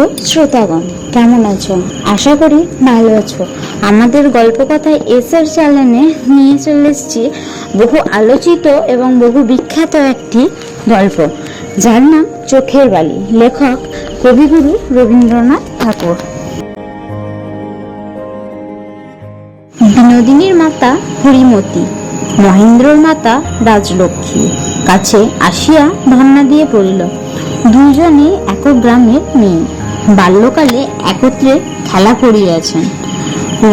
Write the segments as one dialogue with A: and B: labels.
A: প্রিয় শ্রোতাগণ, কেমন আছো? আশা করি ভালো আছো। আমাদের গল্প কথায় এসআর চ্যানেলে নিয়ে চলে এসেছি বহু আলোচিত এবং বহু বিখ্যাত একটি গল্প। যার নাম চোখের বালি, লেখক কবিগুরু রবীন্দ্রনাথ ঠাকুর। বিনোদিনীর মাতা হরিমতি, মহেন্দ্রর মাতা রাজলক্ষ্মী। কাছে আসিয়া ধন্না দিয়ে পড়িল দুজনে একক গ্রামের মেয়ে। বাল্যকালে একত্রে খেলা করিয়াছেন।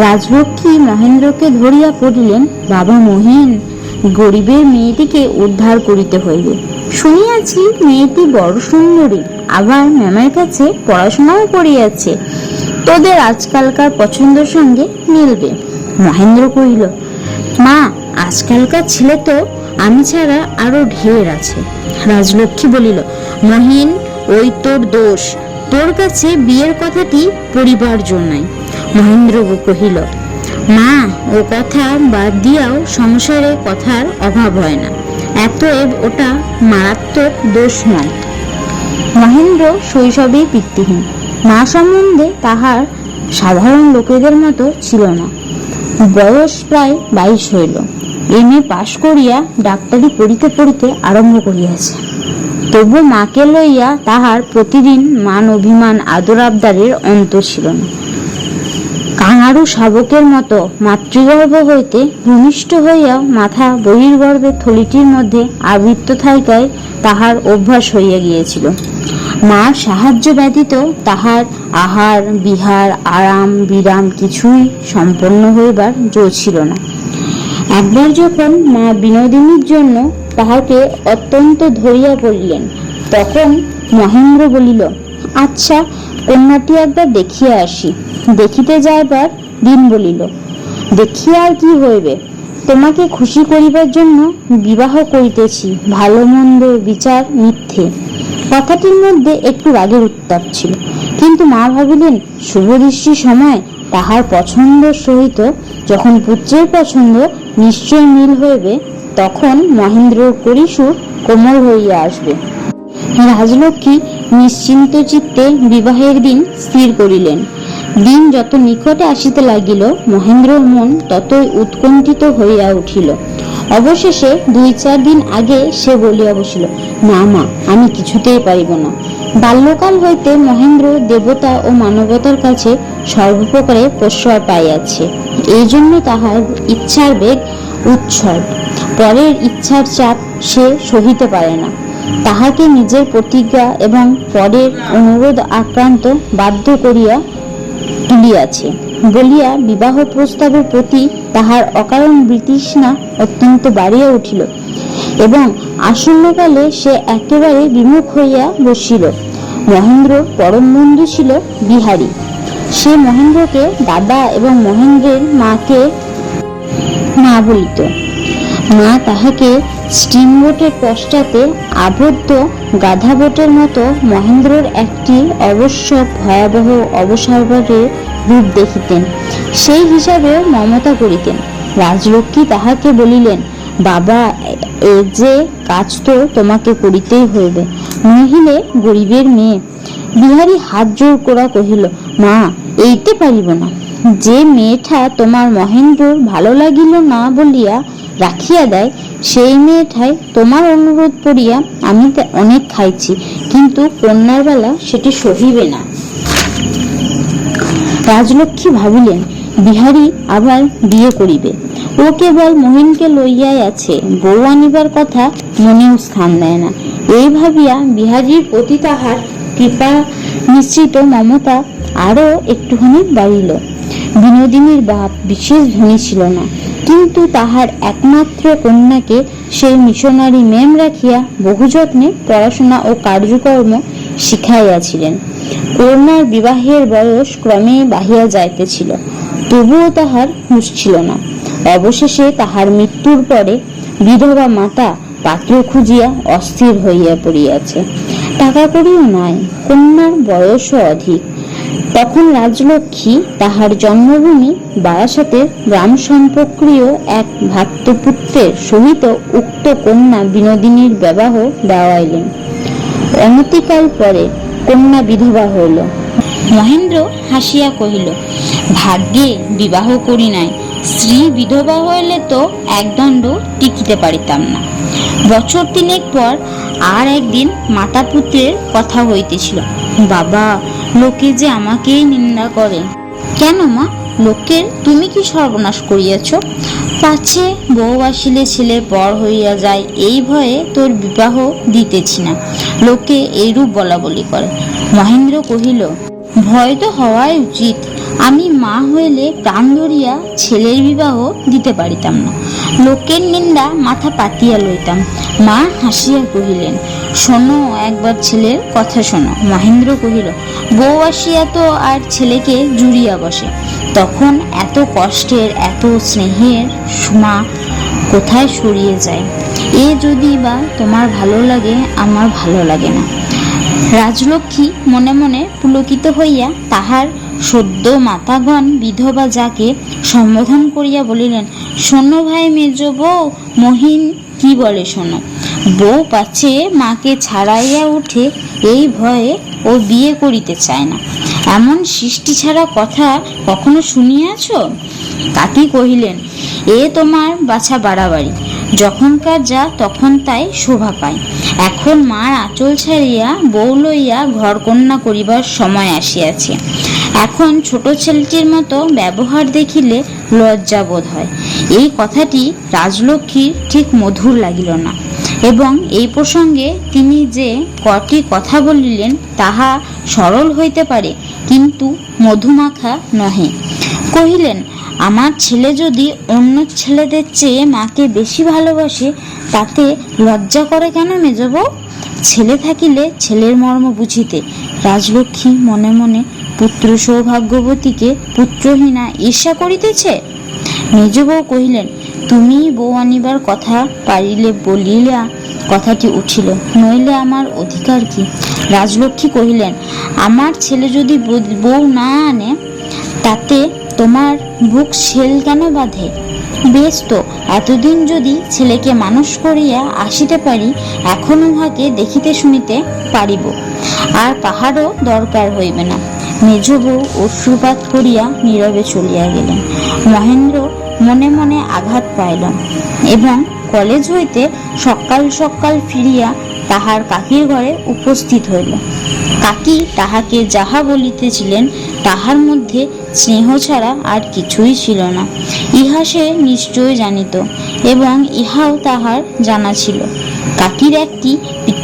A: রাজলক্ষ্মী মহেন্দ্রকে ধরিয়া পড়িলেন, বাবা মহিন, গরিবের মেয়েটিকে উদ্ধার করিতে হইবে। শুনিয়াছি মেয়েটি বড় সুন্দরী, আবার ম্যামের কাছে পড়াশোনাও করিয়াছে। তোদের আজকালকার পছন্দের সঙ্গে মিলবে। মহেন্দ্র কহিল, মা, আজকালকার ছেলে তো আমি ছাড়া আরও ঢের আছে। রাজলক্ষ্মী বলিল, মহিন, ওই তোর দোষ। তোর কাছে বিয়ের কথাটি পরিবার জন্যই। মহেন্দ্র কহিল, মা, ও কথা বাদ দিয়াও সংসারে কথার অভাব হয় না। এতএব ওটা মারাত্মক দোষ নয়। মহেন্দ্র শৈশবেই পিতৃহীন। মা সম্বন্ধে তাহার সাধারণ লোকেদের মতো ছিল না। বয়স প্রায় বাইশ হইল। এম এ পাশ করিয়া ডাক্তারি পড়িতে পড়িতে আরম্ভ করিয়াছে। তবু মাকে লইয়া তাহার প্রতিদিন মান অভিমান আদর আবদারের অন্ত ছিল না। কাঙারু শাবকের মতো মাতৃগর্ভ হইতে ভূমিষ্ঠ হইয়া মাথা বহির্গর্ভের থলিটির মধ্যে আবৃত্ত থাকায় তাহার অভ্যাস হইয়া গিয়েছিল। মার সাহায্য ব্যতীত তাহার আহার, বিহার, আরাম, বিরাম কিছুই সম্পন্ন হইবার জো ছিল না। একবার যখন মা বিনোদিনীর জন্য তাহাকে অত্যন্ত ধরিয়া পড়িলেন তখন মহেন্দ্র বলিল আচ্ছা কন্যাটি একবার দেখিয়া আসি। দেখিতে যাইবার দিন বলিল দেখিয়া আর কি হইবে। তোমাকে খুশি করিবার জন্য বিবাহ করিতেছি, ভালো মন্দ বিচার মিথ্যে। কথাটির মধ্যে একটু রাগের উত্তাপ ছিল, কিন্তু মা ভাবিলেন শুভদৃষ্টি সময় তাহার পছন্দ সহিত যখন পুত্রের পছন্দ নিশ্চয় মিল হইবে তখন মহেন্দ্রর পরিসুর কোমল হইয়া আসবে। রাজলক্ষ্মী নিশ্চিন্ত চিত্তে বিবাহের দিন স্থির করিলেন। দিন যত নিকটে আসিতে লাগিল, মহেন্দ্রর মন ততই উৎকণ্ঠিত হইয়া উঠিল। অবশেষে দুই চার দিন আগে সে বলিয়া বসিল, না মা, আমি কিছুতেই পারিব না। বাল্যকাল হইতে মহেন্দ্র দেবতা ও মানবতার কাছে সর্বপ্রকারে প্রশ্রয় পাইয়াছে। এই জন্য তাহার ইচ্ছার বেগ উচ্ছল পরের ইচ্ছার চাপ সে সহিতে পারে না। তাহাকে নিজের প্রতিজ্ঞা এবং পরের অনুরোধ আক্রান্ত বাধ্য করিয়া তুলিয়াছে। বলিয়া বিবাহ প্রস্তাবের প্রতি তাহার অকারণ বৃতৃষ্ণা অত্যন্ত বাড়িয়া উঠিল এবং আসন্নকালে সে একেবারে বিমুখ হইয়া বসিল। মহেন্দ্র পরম বন্ধু ছিল বিহারী। সে মহেন্দ্রকে দাদা এবং মহেন্দ্রের মাকে মা বলিত। মা তাহাকে স্টিমবোটের পশ্চাতে আবদ্ধ গাধাবোটের মতো মহেন্দ্রর একটি অবশ্য ভয়াবহ অবসরের রূপ দেখিতেন। সেই হিসাবে মমতা করিতেন। রাজলক্ষ্মী তাহাকে বলিলেন, বাবা, এ যে কাজ তো তোমাকে করিতেই হইবে। নহিলে গরিবের মেয়ে। বিহারী হাত জোর করা কহিল, মা, এইতে পারিব না। যে মেয়েটা তোমার মহেন্দ্র ভালো লাগিল না বলিয়া রাখিয়া দেয়, সেই মেয়েটাই তোমার অনুরোধ করিয়া আমি অনেক খাইছি, কিন্তু কন্যার বেলা সেটি সহিবে না। রাজলক্ষ্মী ভাবিলেন, বিহারী আবার বিয়ে করিবে। ও কেবল মহিনকে লইয়াই আছে, বউ আনিবার কথা মনেও স্থান দেয় না। এই ভাবিয়া বিহারীর প্রতি তাহার কৃপা মিশ্রিত মমতা আরও একটুখানি বাড়িল। বিনোদিনীর বাপ বিশেষ ধনী ছিল না কিন্তু তাহার একমাত্র কন্যাকে সেই মিশনারি মেম রাখিয়া বহু যত্নে পড়াশোনা ও কার্যকর্ম শিখাইয়াছিলেন। কন্যার বিবাহের বয়স ক্রমে বাহিয়া যাইতেছিল, তবুও তাহার হুঁশ ছিল না। অবশেষে তাহার মৃত্যুর পরে বিধবা মাতা পাত্র খুঁজিয়া অস্থির হইয়া পড়িয়াছে। টাকা করিও নাই, কন্যার বয়সও অধিক। তখন রাজলক্ষ্মী তাহার জন্মভূমি বারাসাতের গ্রাম সম্পর্কীয় এক ভ্রাতৃপুত্রের সহিত উক্ত কন্যা বিনোদিনীর বিবাহ দেওয়াইলেন। অনতিকাল পরে কন্যা বিধবা হইল। মহেন্দ্র হাসিয়া কহিল, ভাগ্যে বিবাহ করি নাই। স্ত্রী বিধবা হইলে তো একদণ্ড টিকিতে পারিতাম না। বছর তিনেক পর আর একদিন মাতা পুত্রের কথা হইতেছিল। বাবা লোকে যে আমাকেই নিন্দা করে। কেন মা? লোকের তুমি কি সর্বনাশ করিয়াছ? পাছে বউ আসিলে ছেলে পর হইয়া যায়, এই ভয়ে তোর বিবাহ দিতেছি না। লোকে এইরূপ বলা বলি করে। মহেন্দ্র কহিল, ভয় তো হওয়াই উচিত। আমি মা হইলে প্রাণ ধরিয়া ছেলের বিবাহ দিতে পারিতাম না। লোকের নিন্দা মাথা পাতিয়া লইতাম। মা হাসিয়া কহিলেন শোনো, একবার ছেলের কথা শোনো। মহেন্দ্র কহিল, বউ আসিয়া তো আর ছেলেকে জুড়িয়া বসে। তখন এত কষ্টের, এত স্নেহের মা কোথায় সরিয়ে যায়? এ যদি বা তোমার ভালো লাগে, আমার ভালো লাগে না রাজলক্ষ্মী মনে মনে পুলকিত হইয়া তাহার সদ্য মাতাগণ, বিধবা যাকে সম্বোধন করিয়া বলিলেন, শোনো ভাই মেজ বউ মহিন কি বলে শোনো? বউ পাচ্ছে মাকে ছাড়াইয়া উঠে এই ভয়ে ও বিয়ে করিতে চায় না। এমন সৃষ্টি ছাড়া কথা কখনো শুনিয়াছ? কাকি কহিলেন, এ তোমার বাছা বাড়াবাড়ি। যখনকার যা, তখন তাই শোভা পায়। এখন মার আঁচল ছাড়িয়া বউ লইয়া ঘর কন্যা করিবার সময় আসিয়াছে। এখন ছোট ছেলেটির মতো ব্যবহার দেখিলে লজ্জা বোধ হয়। এই কথাটি রাজলক্ষ্মীর ঠিক মধুর লাগিল না এবং এই প্রসঙ্গে তিনি যে কটি কথা বলিলেন তাহা সরল হইতে পারে, কিন্তু মধুমাখা নহে। কহিলেন, আমার ছেলে যদি অন্য ছেলেদের চেয়ে মাকে বেশি ভালোবাসে, তাতে লজ্জা করে কেন মেজব ছেলে থাকিলে ছেলের মর্ম বুঝিতে। রাজলক্ষ্মী মনে মনে পুত্র সৌভাগ্যবতীকে পুত্রহীনা ঈর্ষা করিতেছে। মেজ বউ কহিলেন, তুমি বউ আনিবার কথা পারিলে বলিলা, কথাটি উঠিল। নইলে আমার অধিকার কি? রাজলক্ষ্মী কহিলেন, আমার ছেলে যদি বউ- না আনে, তাতে তোমার বুক শেল কেন বাঁধে? বেশ তো, এতদিন যদি ছেলেকে মানুষ করিয়া আসিতে পারি, এখন উহাকে দেখিতে শুনিতে পারিব। আর কাহারও দরকার হইবে না। মেজ অশ্রুপাত করিয়া নীরবে চলিয়া গেলেন। মহেন্দ্র মনে মনে আঘাত পাইল এবং কলেজ হইতে সকাল সকাল ফিরিয়া তাহার কাকির ঘরে উপস্থিত হইল। কাকি তাহাকে যাহা বলিতেছিলেন, তাহার মধ্যে স্নেহ ছাড়া আর কিছুই ছিল না। ইহা সে নিশ্চয় জানিত এবং ইহাও তাহার জানা ছিল। কাকির একটি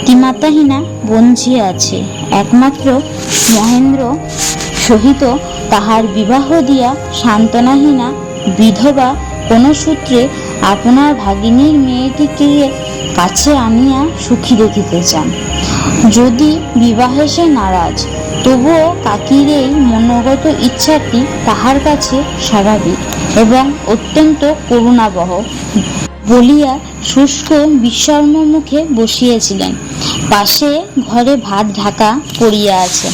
A: পিতৃমাতাহীনা বঞ্ঝি আছে, একমাত্র মহেন্দ্র সহিত তাহার বিবাহ দিয়া সান্ত্বনাহীনা বিধবা কোনো সূত্রে আপনার ভাগিনীর মেয়েটিকে কাছে আনিয়া সুখী দেখিতে চান। যদি বিবাহে সে নারাজ, তবুও কাকির এই মনোগত ইচ্ছাটি তাহার কাছে স্বাভাবিক এবং অত্যন্ত করুণাবহ। বলিয়া শুষ্ক বিস্মর্ম মুখে বসিয়েছিলেন। পাশে ঘরে ভাত ঢাকা পড়িয়া আছে,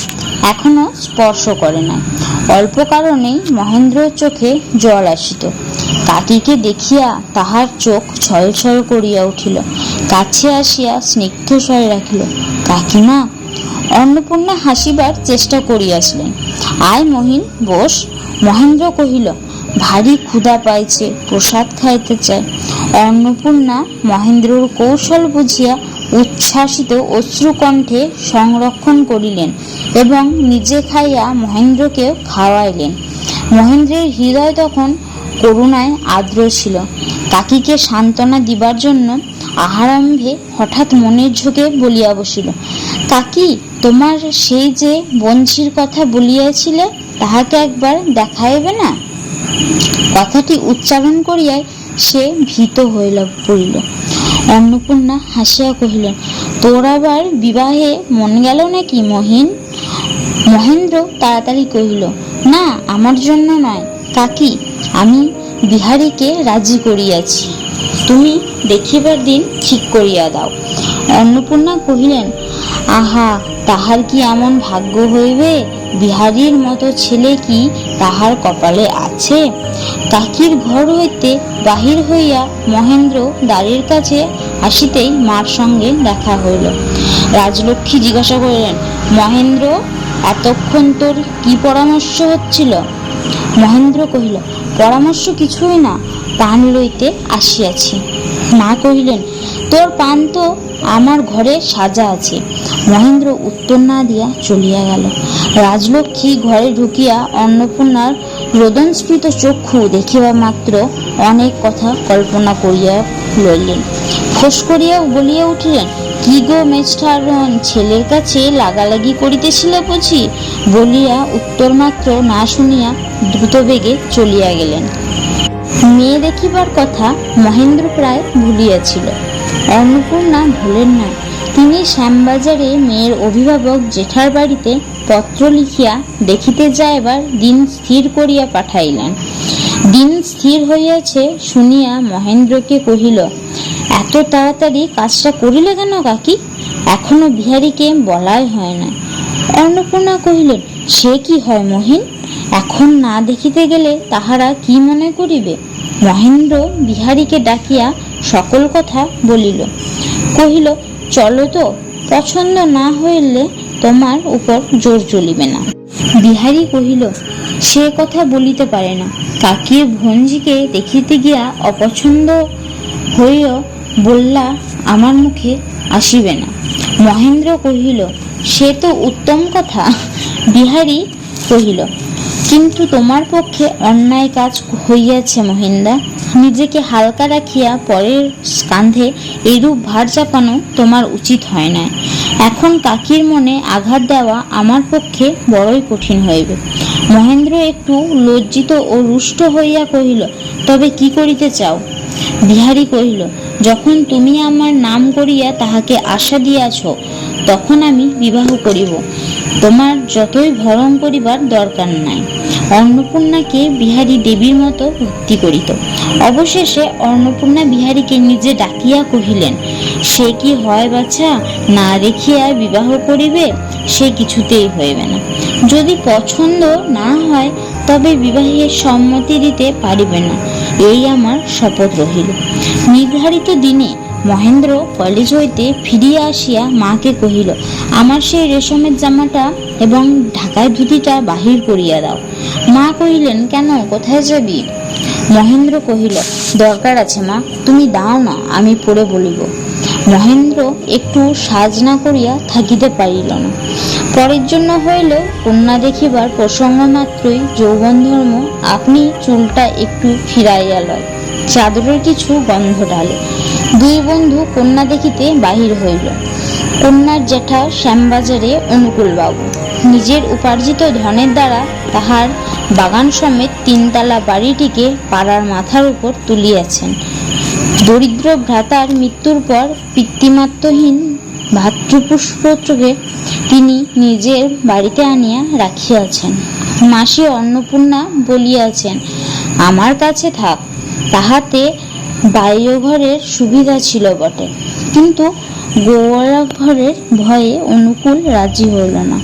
A: এখনও স্পর্শ করে না অল্প কারণেই মহেন্দ্রের চোখে জল আসিত। কাকিকে দেখিয়া তাহার চোখ ছলছল করিয়া উঠিল, কাছে আসিয়া স্নিগ্ধ স্বরে রাখিল, কাকিমা, অন্নপূর্ণা হাসিবার চেষ্টা করিয়াছিলেন। আয় মহিন, বস। মহেন্দ্র কহিল ভারী ক্ষুধা পাইছে প্রসাদ খাইতে চায়। অন্নপূর্ণা মহেন্দ্রর কৌশল বুঝিয়া উচ্ছ্বাসিত অশ্রুকণ্ঠে সংরক্ষণ করিলেন এবং নিজে খাইয়া মহেন্দ্রকে খাওয়াইলেন। মহেন্দ্রের হৃদয় তখন করুণায় আর্দ্র ছিল। কাকিকে সান্ত্বনা দিবার জন্য আহারাম্ভে হঠাৎ মনের ঝোঁকে বলিয়া বসিল, কাকি, তোমার সেই যে বঞ্চির কথা বলিয়াছিলে, তাহাকে একবার দেখাইবে না? কথাটি উচ্চারণ করিয়াই সে ভীত হইল পড়িল অন্নপূর্ণা হাসিয়া কহিলেন, তোর আবার বিবাহে মন গেল নাকি মহিন? মহেন্দ্র তাড়াতাড়ি কহিল, না, আমার জন্য নয়। কাকি আমি বিহারীকে রাজি করিয়াছি। তুমি দেখিবার দিন ঠিক করিয়া দাও। অন্নপূর্ণা কহিলেন, আহা, তাহার কি এমন ভাগ্য হইবে? বিহারীর মতো ছেলে কি তাহার কপালে আছে? কাকির ঘর হইতে বাহির হইয়া মহেন্দ্র দ্বারের কাছে আসিতেই মার সঙ্গে দেখা হইল। রাজলক্ষ্মী জিজ্ঞাসা করিলেন, মহেন্দ্র, এতক্ষণ তোর কি পরামর্শ হচ্ছিল? মহেন্দ্র কহিল, পরামর্শ কিছুই না পান লইতে আসিয়াছি। মা কহিলেন, তোর পান তো আমার ঘরে সাজা আছে। মহেন্দ্র উত্তর না দিয়া চলিয়া গেল। রাজলক্ষ্মী ঘরে ঢুকিয়া অন্নপূর্ণার রোদনস্ফীত চক্ষু দেখিবা মাত্র অনেক কথা কল্পনা করিয়া লইলেন। ফোস করিয়া বলিয়া উঠিলেন, কি গো মেষ্ঠারণ ছেলের কাছে লাগালাগি করিতেছিল বুঝি? বলিয়া উত্তর মাত্র না শুনিয়া দ্রুতবেগে চলিয়া গেলেন। মেয়ে দেখিবার কথা মহেন্দ্র প্রায় ভুলিয়াছিল। অন্নপূর্ণা ভুলেন না। তিনি শ্যামবাজারে মেয়ের অভিভাবক জেঠার বাড়িতে পত্র লিখিয়া দেখিতে যাইবার দিন স্থির করিয়া পাঠাইলেন। দিন স্থির হইয়াছে শুনিয়া মহেন্দ্রকে কহিল, এত তাড়াতাড়ি কাজটা করিলে কেন কাকি? এখনও বিহারীকে বলাই হয় না। অন্নপূর্ণা কহিলেন, সে কি হয় মহিন? এখন না দেখিতে গেলে তাহারা কি মনে করিবে? মহেন্দ্র বিহারীকে ডাকিয়া সকল কথা বলিল। কহিল, চলো তো, পছন্দ না হইলে তোমার উপর জোর চলিবে না। বিহারী কহিল, সে কথা বলিতে পারে না। কাকির ভঞ্জিকে দেখিতে গিয়া অপছন্দ হইও বললা আমার মুখে আসিবে না। মহেন্দ্র কহিল, সে তো উত্তম কথা। বিহারী কহিল কিন্তু তোমার পক্ষে অন্যায় কাজ হইয়াছে, মহিন্দা। নিজেকে হালকা রাখিয়া পরের কাঁধে এরূপ ভার চাপানো তোমার উচিত হয় না এখন কাকির মনে আঘাত দেওয়া আমার পক্ষে বড়ই কঠিন হইবে। মহেন্দ্র একটু লজ্জিত ও রুষ্ট হইয়া কহিল, তবে কি করিতে চাও? বিহারী কহিল, যখন তুমি আমার নাম করিয়া তাহাকে আশা দিয়াছ তখন আমি বিবাহ করিব। তোমার যতই ভরণ করিবার দরকার নাই। অন্নপূর্ণাকে বিহারী দেবীর মতো ভক্তি করিত। অবশেষে অন্নপূর্ণা বিহারীকে নিজে ডাকিয়া কহিলেন, সে কি হয় বাছা, না দেখিয়া বিবাহ করিবে? সে কিছুতেই হইবে না। যদি পছন্দ না হয়, তবে বিবাহে সম্মতি দিতে পারিবে না। এই আমার শপথ রহিল। নির্ধারিত দিনে মহেন্দ্র কলেজ হইতে ফিরিয়া আসিয়া মাকে কহিল, আমার সেই রেশমের জামাটা এবং ঢাকায় ধুতিটা বাহির করিয়া দাও। মা কহিলেন, কেন? কোথায় যাবি? মহেন্দ্র কহিল, দরকার আছে মা, তুমি দাও না, আমি পড়ে বলিব। মহেন্দ্র একটু সাজ না করিয়া থাকিতে পারিল না। পরের জন্য হইল কন্যা দেখিবার প্রসঙ্গ মাত্রই যৌবন ধর্ম, আপনি চুলটা একটু ফিরাইয়া লয়। চাদরের কিছু গন্ধ ঢালে। দুই বন্ধু কন্যা দেখিতে বাহির হইল। কন্যার জ্যাঠা শ্যামবাজারে অনুকূলবাবু। নিজের উপার্জিত ধনের দ্বারা তাহার বাগান সমেত তিনতলা বাড়িটিকে পাড়ার মাথার উপর তুলিয়াছেন। দরিদ্র ভ্রাতার মৃত্যুর পর পিতৃমাত্রহীন ভাতৃপুষ্পকে তিনি নিজের বাড়িতে আনিয়া রাখিয়াছেন। মাসি অন্নপূর্ণা বলিয়াছেন, আমার কাছে থাক, তাহাতে বাইরে ঘরের সুবিধা ছিল বটে। কিন্তু গোয়ালা ঘরের ভয়ে অনুকূল রাজি হইল না।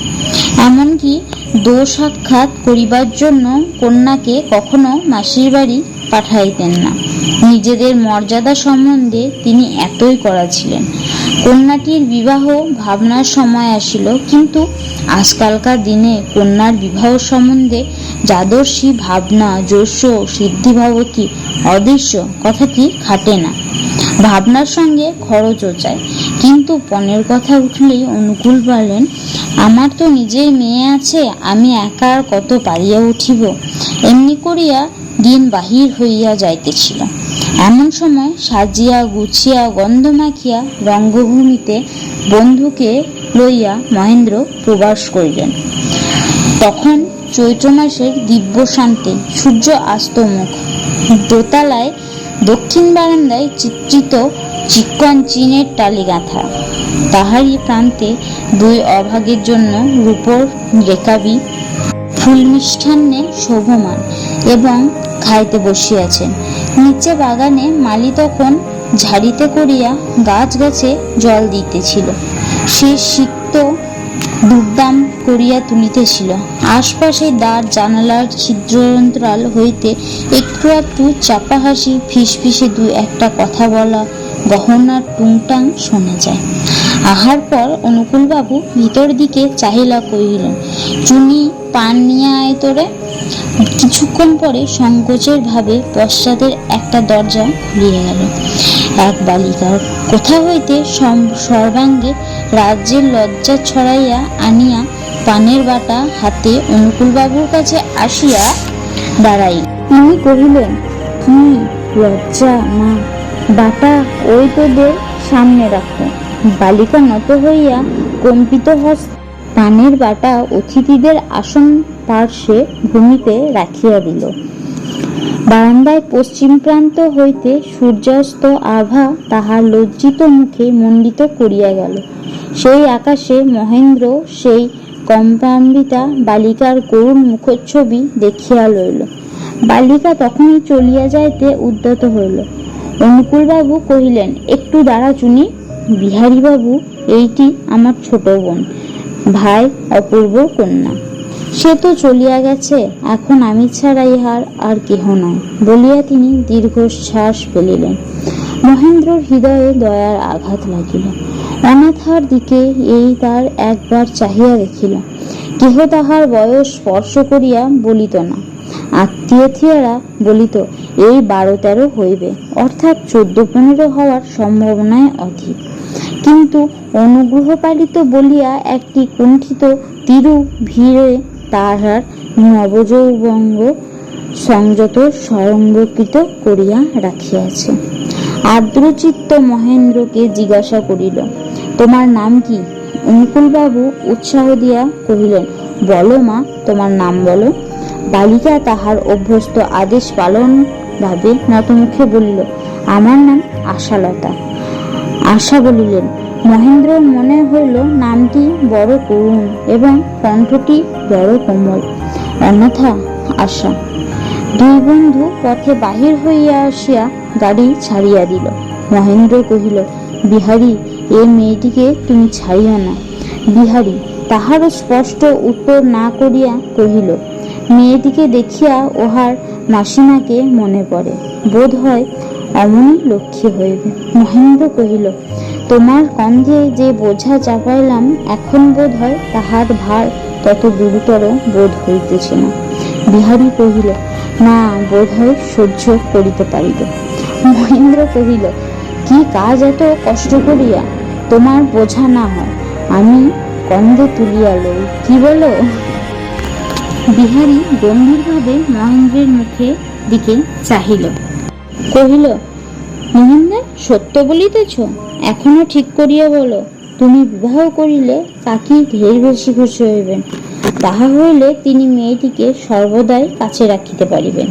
A: এমনকি দো সাক্ষাৎ করিবার জন্য কন্যাকে কখনো মাসির বাড়ি পাঠাইতেন না। নিজেদের মর্যাদা সম্বন্ধে তিনি এতই করা ছিলেন। কন্যাটির বিবাহ ভাবনার সময় আসিল, কিন্তু আজকালকার দিনে কন্যার বিবাহ সম্বন্ধে যাদর্শী ভাবনা যশ সিদ্ধিভাবতী অদৃশ্য? কথাটি খাটে না। ভাবনার সঙ্গে খরচও চায়। কিন্তু পণের কথা উঠলেই অনুকূল বলেন, আমার তো নিজের মেয়ে আছে, আমি একা আর কত পারিয়া উঠিব? এমনি করিয়া দিন বাহির হইয়া যাইতেছিল। এমন সময় সাজিয়া গুছিয়া গন্ধ মাখিয়া রঙ্গভূমিতে বন্ধুকে লইয়া মহেন্দ্র প্রবাস করিলেন। তখন চৈত্র মাসের দিব্য শান্তি, সূর্য আস্তমুখ দোতলায় দক্ষিণ বারান্দায় চিত্রিত চিকন চিনের টালি গাঁথা তাহারই প্রান্তে দুই অভাগের জন্য রূপর রেকাবি ফুল মিষ্টান্নে শোভমান এবং খাইতে বসিয়াছেন নিচে বাগানে মালি তখন ঝাড়িতে করিয়া গাছ গাছে জল দিতেছিল। সে সিক্ত দুর্দাম করিয়া তুলিতেছিল। আশপাশে দ্বার, জানালার ছিদ্রযন্ত্রাল হইতে একটু একটু চাপা হাসি ফিসফিসে দু একটা কথা বলা গহনার টুংটাং শোনা যায়। আহার পর অনুকূলবাবু ভিতর দিকে চাহিলা কহিলেন, চুনি পান নিয়ে আয় তোরে। কিছুক্ষণ পরে সংকোচের ভাবে পশ্চাতের একটা দরজা খুলিয়া গেল। এক বালিকার কোথা হইতে সর্বাঙ্গে রাজ্যের লজ্জা ছড়াইয়া আনিয়া পানের বাটা হাতে অনুকূলবাবুর কাছে আসিয়া দাঁড়াই তিনি কহিলেন, কি লজ্জা মা, বাটা ওই তোদের সামনে রাখো। বালিকা নত হইয়া কম্পিত হস্ত পানের বাটা অতিথিদের আসন পার্শ্বে ভূমিতে রাখিয়া দিল। বারান্দায় পশ্চিম প্রান্ত হইতে সূর্যাস্ত আভা তাহার লজ্জিত মুখে মণ্ডিত করিয়া গেল। সেই আকাশে মহেন্দ্র সেই কম্পাম্বিতা বালিকার করুণ মুখচ্ছবি দেখিয়া লইল। বালিকা তখনই চলিয়া যাইতে উদ্যত হইল। অনুকূলবাবু কহিলেন, একটু দাঁড়া চুনি। বিহারীবাবু, এইটি আমার ছোট বোন। ভাই অপূর্ব কন্যা। সে তো চলিয়া গেছে, এখন আমি ছাড়া ইহার আর কেহ নয় বলিয়া তিনি দীর্ঘশ্বাস ফেলিলেন। মহেন্দ্রর হৃদয়ে দয়ার আঘাত লাগিল। অনাথার দিকে এই তার একবার চাহিয়া দেখিল। কেহ তাহার বয়স স্পর্শ করিয়া বলিত না। আত্মীয়থিয়ারা বলিত, এই বারো তেরো হইবে, অর্থাৎ চোদ্দ পনেরো হওয়ার সম্ভাবনায় অধিক। কিন্তু অনুগ্রহ পালিত বলিয়া একটি কুণ্ঠিত তিরু ভিড়ে তাহার নবযৌবঙ্গ সংযত সংরক্ষিত করিয়া রাখিয়াছে। আর্দ্রচিত্ত মহেন্দ্রকে জিজ্ঞাসা করিল, তোমার নাম কি? অনুকূলবাবু উৎসাহ দিয়া কহিলেন, বলো মা, তোমার নাম বলো। বালিকা তাহার অভ্যস্ত আদেশ পালন ভাবে নতমুখে বলিল, আমার নাম আশালতা। আশা বলিলেন, মহেন্দ্রর মনে হইল নামটি বড় করুণ এবং কণ্ঠটি বড় কোমল। অন্যথা আশা, দুই বন্ধু পথে বাহির হইয়া আসিয়া গাড়ি ছাড়িয়া দিল। মহেন্দ্র কহিল, বিহারী, এ মেয়েটিকে তুমি ছাড়িও না বিহারী তাহারও স্পষ্ট উত্তর না করিয়া কহিল, মেয়েটিকে দেখিয়া ওহার মাসিমাকে মনে পড়ে। বোধ হয় অমনি লক্ষ্মী হইবে। মহেন্দ্র কহিল, তোমার কন্ধে যে বোঝা চাপাইলাম এখন বোধ হয় তাহার ভার তত গুরুতর বোধ হইতেছে না। বিহারী কহিল, না, বোধ হয় সহ্য করিতে পারিব। মহেন্দ্র কহিল, কি কাজ এত কষ্ট করিয়া? তোমার বোঝা না হয়, আমি কন্ধে তুলিয়া লই, কি বলো? বিহারী গম্ভীরভাবে মহেন্দ্রের মুখে দিকে চাহিল। কহিল মহেন্দ্র সত্য বলিতেছ? এখনও ঠিক করিয়া বলো। তুমি বিবাহ করিলে কাকি ঢের বেশি খুশি হইবেন। তাহা হইলে তিনি মেয়েটিকে সর্বদাই কাছে রাখিতে পারিবেন।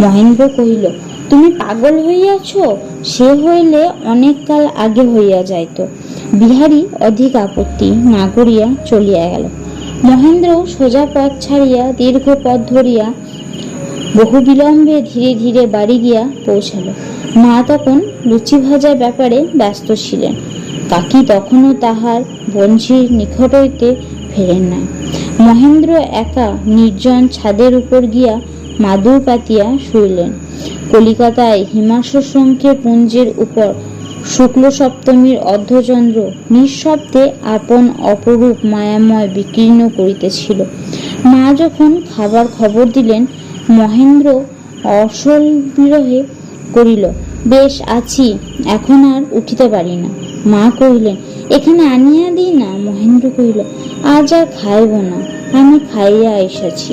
A: মহেন্দ্র কহিল, তুমি পাগল হইয়াছ? সে হইলে অনেক কাল আগে হইয়া যাইত। বিহারী অধিক আপত্তি না করিয়া চলিয়া গেল। মহেন্দ্র সোজা পথ ছাড়িয়া দীর্ঘ পথ ধরিয়া বহু বিলম্বে ধীরে ধীরে বাড়ি গিয়া পৌঁছালো। মা তখন লুচি ভাজার ব্যাপারে ব্যস্ত ছিলেন। কাকি তখনও তাহার বঞ্শীর নিকট হইতে ফেরেন নাই। মহেন্দ্র একা নির্জন ছাদের উপর গিয়া মাদুর পাতিয়া শুইলেন। কলিকাতায় হিমাশ্র শঙ্খের পুঞ্জের উপর শুক্ল সপ্তমীর অর্ধচন্দ্র নিঃশব্দে আপন অপরূপ মায়াময় বিকীর্ণ করিতেছিল। মা যখন খাবার খবর দিলেন মহেন্দ্র অসল বিরহে করিল বেশ, আছি, এখন আর উঠিতে পারি না। মা কহিলেন, এখানে আনিয়া দিই না? মহেন্দ্র কহিল, আজ আর খাইব না, আমি খাইয়া এসেছি।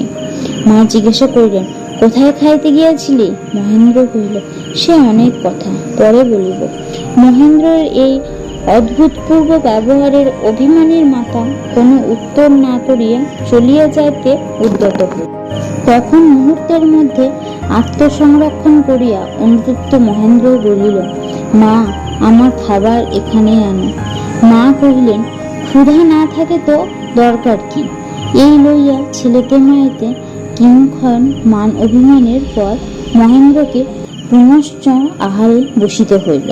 A: মা জিজ্ঞাসা করিলেন, কোথায় খাইতে গিয়াছিলি? মহেন্দ্র কহিল, সে অনেক কথা, পরে বলিব। মহেন্দ্রের এই অদ্ভুতপূর্ব ব্যবহারের অভিমানের মাতা কোনো উত্তর না করিয়া চলিয়া যাইতে উদ্যত হইল তখন মুহূর্তের মধ্যে আত্মসংরক্ষণ করিয়া অনুতপ্ত মহেন্দ্র বলিল, মা, আমার খাবার এখানে আনো। মা কহিলেন, ক্ষুধা না থাকে তো, দরকার কি? এই লইয়া ছেলেতে মায়েতে কিমক্ষণ মান অভিমানের পর মহেন্দ্রকে পুনশ্চ আহারে বসিতে হইল।